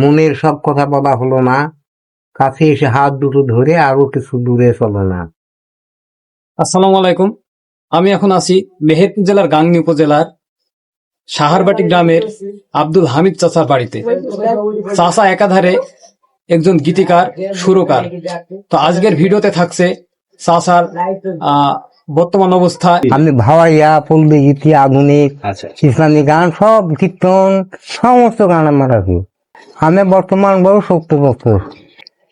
মনের সব কথা বলা হলো না। কাছে এসে হাত দুটো ধরে আরও কিছু দূরে চলো না। আসসালামু আলাইকুম। আমি এখন আছি মেহেরপুর জেলার গাংনী উপজেলার সাহারবাটি গ্রামের আব্দুল হামিদ চাচার বাড়িতে। চাচা একাধারে একজন গীতিকার সুরকার। তো আজকের ভিডিওতে থাকছে চাচার আহ, বর্তমান অবস্থা। আমি ভাওয়াইয়া পল্লী গীতি আধুনিক আচ্ছা। ইসলামী গান সব কীর্তন সমস্ত গান আমার আছে আমি বর্তমান সত্তর বছর।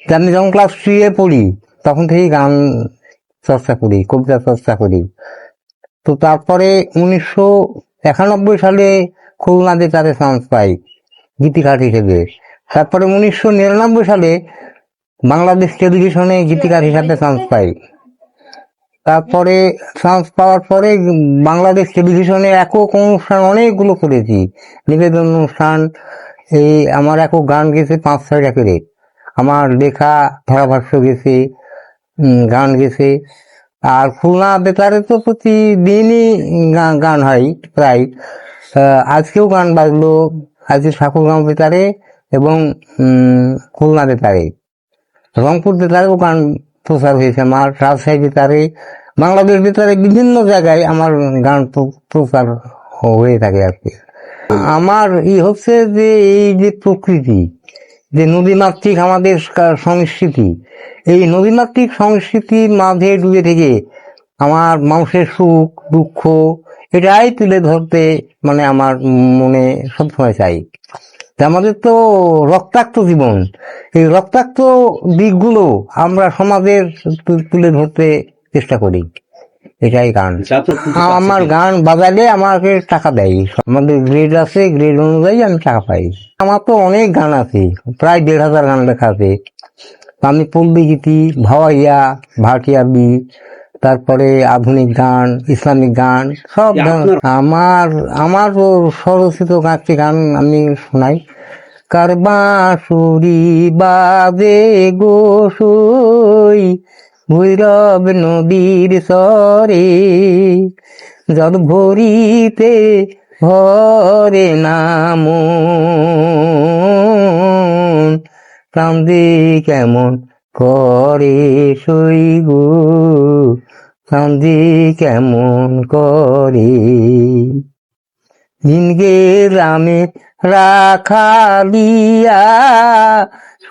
আমি যখন ক্লাস থ্রি এ পড়ি, তখন থেকেই গান চর্চা করি, কবিতা চর্চা করি। তো তারপরে উনিশশো একানব্বই সালে খুলনাতে তারে চান্স পাই, গীতিকার হিসেবে। তারপরে উনিশশো নিরানব্বই সালে বাংলাদেশ টেলিভিশনে গীতিকার হিসাবে চান্স পাই। তারপরে চান্স পাওয়ার পরে বাংলাদেশ টেলিভিশনে একক অনুষ্ঠান অনেকগুলো করেছি। নিবেদন অনুষ্ঠান এই আমার একক গান গেছে পাঁচ ছয়টা করে আমার লেখা ধারাভাষ্য গেছে গান গেছে। আর খুলনা বেতারে তো প্রতিদিনই গান হয় প্রায়। আজকেও গান বাজলো, আজকে ঠাকুরগাঁও বেতারে এবং খুলনা বেতারে। রংপুর বেতারেও গান প্রচার হয়েছে আমার, রাজশাহী বেতারে, বাংলাদেশ বেতারে বিভিন্ন জায়গায় আমার গান প্র- প্রচার হয়ে থাকে আর কি আমার ই হচ্ছে যে এই যে প্রকৃতি, যে নদীমাতৃক আমাদের সংস্কৃতি, এই নদীমাতৃক সংস্কৃতির মাঝে ডুবে থেকে আমার মানুষের সুখ, দুঃখ এটাই তুলে ধরতে মানে আমার মনে সবসময় চাই। আমাদের তো রক্তাক্ত জীবন, এই রক্তাক্ত দিকগুলো আমরা সমাজের তুলে ধরতে চেষ্টা করি। এটাই গান। আমার গান বাজালে আমাকে টাকা দেয়। আমাদের গ্রেড আছে গ্রেড অনুযায়ী আমি টাকা পাই। আমার তো অনেক গান আছে প্রায় দেড় হাজার গান লেখা আছে। আমি পল্লী গীতি ভাওয়াইয়া ভাটিয়াবি তারপরে আধুনিক গান ইসলামিক গান সব গান। আমার আমার স্বরচিত একটি গান আমি শোনাই। কারবাসুরি বাজে গোসই ভৈরব নদীর সরে জল ভরিতে ভরে নাম। কান্দে কেমন করে সই গো কান্দে কেমন করে। জিনগে রামে রাখালিয়া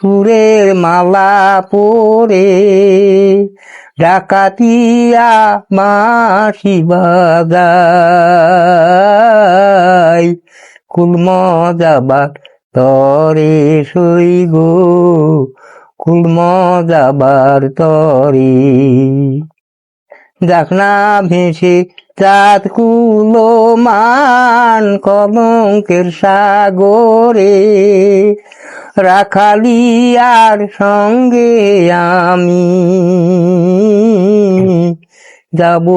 সুরের মালা পরে ডাকাতিয়া মাসি বাজাই কুলম যাবার তরে সই গো কুলম যাবার তরে দেখনা ভেসে চাঁদ কুলো মান কলঙ্কের সাগরে। রাখালিয়ার সঙ্গে আমি যাব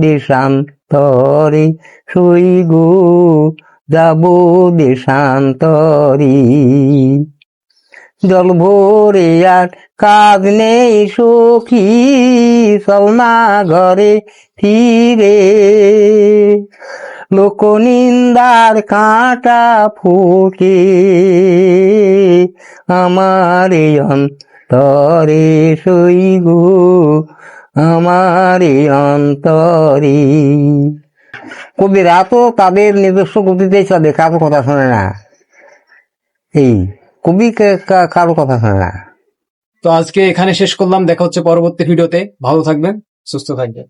দেশান্তরে, সই গো, যাব দেশান্তরে। জল ভরে আর কাজ নেই সখী চলনা ঘরে ফিরে। লোক নিন্দার কাঁটা ফুটে আমার অন্তরে সই গো, আমার অন্তরে। কবিরা তো তাদের নিজস্ব গতিতেই চলে কথা শোনে না। এই কবি কারও কথা শোনে? না তো আজকে এখানে শেষ করলাম। দেখা হচ্ছে পরবর্তী ভিডিওতে। ভালো থাকবেন, সুস্থ থাকবেন।